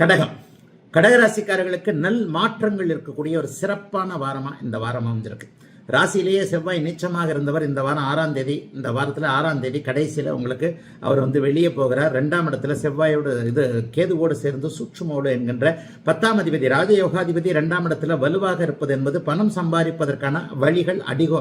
கடகம். கடகராசிக்காரர்களுக்கு நல் மாற்றங்கள் இருக்கக்கூடிய ஒரு சிறப்பான வாரமா இந்த வாரம் அமைஞ்சிருக்கு. ராசியிலேயே செவ்வாய் நீச்சமாக இருந்தவர் இந்த வாரம் ஆறாம் தேதி இந்த வாரத்தில் ஆறாம் தேதி கடைசியில் உங்களுக்கு அவர் வந்து வெளியே போகிறார். ரெண்டாம் இடத்துல செவ்வாயோட இது கேதுவோடு சேர்ந்து சுற்றுமோடு என்கின்ற பத்தாம் அதிபதி ராஜயோகாதிபதி ரெண்டாம் இடத்துல வலுவாக இருப்பது என்பது பணம் சம்பாதிப்பதற்கான வழிகள் அடிகோ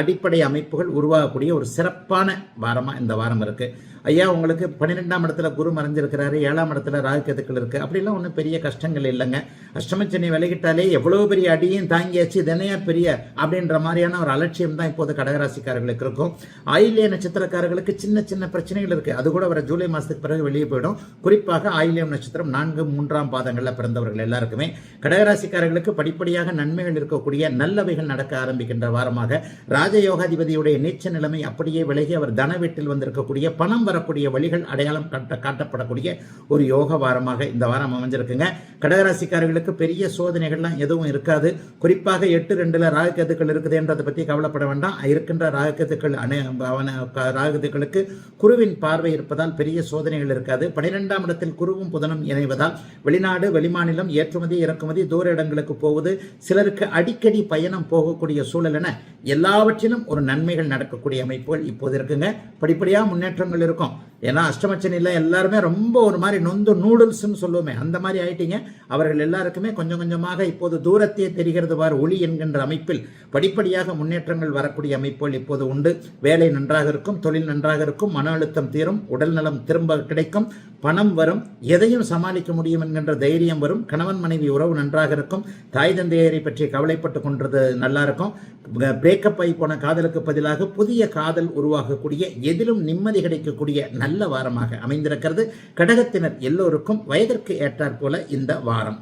அடிப்படை அமைப்புகள் உருவாகக்கூடிய ஒரு சிறப்பான வாரமாக இந்த வாரம் இருக்குது ஐயா உங்களுக்கு பன்னிரெண்டாம் இடத்துல குரு மறைஞ்சிருக்கிறாரு ஏழாம் இடத்துல ராகு கேதுக்கள் இருக்கு. அப்படிலாம் ஒன்றும் பெரிய கஷ்டங்கள் இல்லைங்க. அஷ்டமச்சனி விலகிட்டாலே எவ்வளோ பெரிய அடியும் தாங்கியாச்சு தினையா பெரிய? அப்படின்ற மாதிரியான ஒரு அலட்சியம் தான் இப்போது கடகராசிக்காரர்களுக்கு இருக்கும். ஆயிலிய நட்சத்திரக்காரர்களுக்கு சின்ன சின்ன பிரச்சனைகள் இருக்கு. அது கூட வர ஜூலை மாதத்துக்கு பிறகு வெளியே போயிடும். குறிப்பாக ஆயிலியம் நட்சத்திரம் நான்கு மூன்றாம் பாதங்களில் பிறந்தவர்கள் எல்லாருக்குமே. கடகராசிக்காரர்களுக்கு படிப்படியாக நன்மைகள் இருக்கக்கூடிய நல்லவைகள் நடக்க ஆரம்பிக்கின்ற வாரமாக ராஜயோகாதிபதியுடைய நீச்ச நிலைமை அப்படியே விலகி அவர் தன வீட்டில் வந்திருக்கக்கூடிய பணம் வர வரக்கூடிய வழிகள் அடையாளம் காட்ட காட்டப்படக்கூடிய ஒரு யோக வாரமாக இந்த வாரம் அமைஞ்சிருக்குங்க. கடகராசிக்காரர்களுக்கு பெரிய சோதனைகள்லாம் எதுவும் இருக்காது. குறிப்பாக எட்டு ரெண்டுல ராகக்கத்துக்கள் இருக்குதுன்றதை பற்றி கவலைப்பட வேண்டாம். இருக்கின்ற ராகக்கத்துக்கள் அணை ராகத்துக்களுக்கு குருவின் பார்வை இருப்பதால் பெரிய சோதனைகள் இருக்காது. பனிரெண்டாம் இடத்தில் குருவும் புதனும் இணைவதால் வெளிநாடு வெளிமாநிலம் ஏற்றுமதி இறக்குமதி தூர இடங்களுக்கு போவது சிலருக்கு அடிக்கடி பயணம் போகக்கூடிய சூழல் என எல்லாவற்றிலும் ஒரு நன்மைகள் நடக்கக்கூடிய அமைப்புகள் இப்போது இருக்குங்க. படிப்படியாக முன்னேற்றங்கள் இருக்கும். ஏன்னா அஷ்டமச்சனியில் எல்லாருமே ரொம்ப ஒரு மாதிரி நொந்து நூடுல்ஸ்னு சொல்லுவோமே அந்த மாதிரி ஆயிட்டீங்க. அவர்கள் எல்லாருக்குமே கொஞ்சம் கொஞ்சமாக இப்போது தூரத்தையே தெரிகிறது வார் ஒளி என்கின்ற அமைப்பில் படிப்படியாக முன்னேற்றங்கள் வரக்கூடிய அமைப்புகள் இப்போது உண்டு. வேலை நன்றாக இருக்கும் தொழில் நன்றாக இருக்கும் மன அழுத்தம் தீரும் உடல் நலம் திரும்ப கிடைக்கும் பணம் வரும் எதையும் சமாளிக்க முடியும் என்கின்ற தைரியம் வரும் கணவன் மனைவி உறவு நன்றாக இருக்கும் தாய் தந்தையரை பற்றி கவலைப்பட்டு கொண்டது நல்லா இருக்கும். பிரேக்கப் ஆகி போன காதலுக்கு பதிலாக புதிய காதல் உருவாகக்கூடிய எதிலும் நிம்மதி கிடைக்கக்கூடிய நல்ல வாரமாக அமைந்திருக்கிறது. கடகத்தினர் எல்லோருக்கும் வயதிற்கு ஏற்றாற் போல இந்த வாரம்.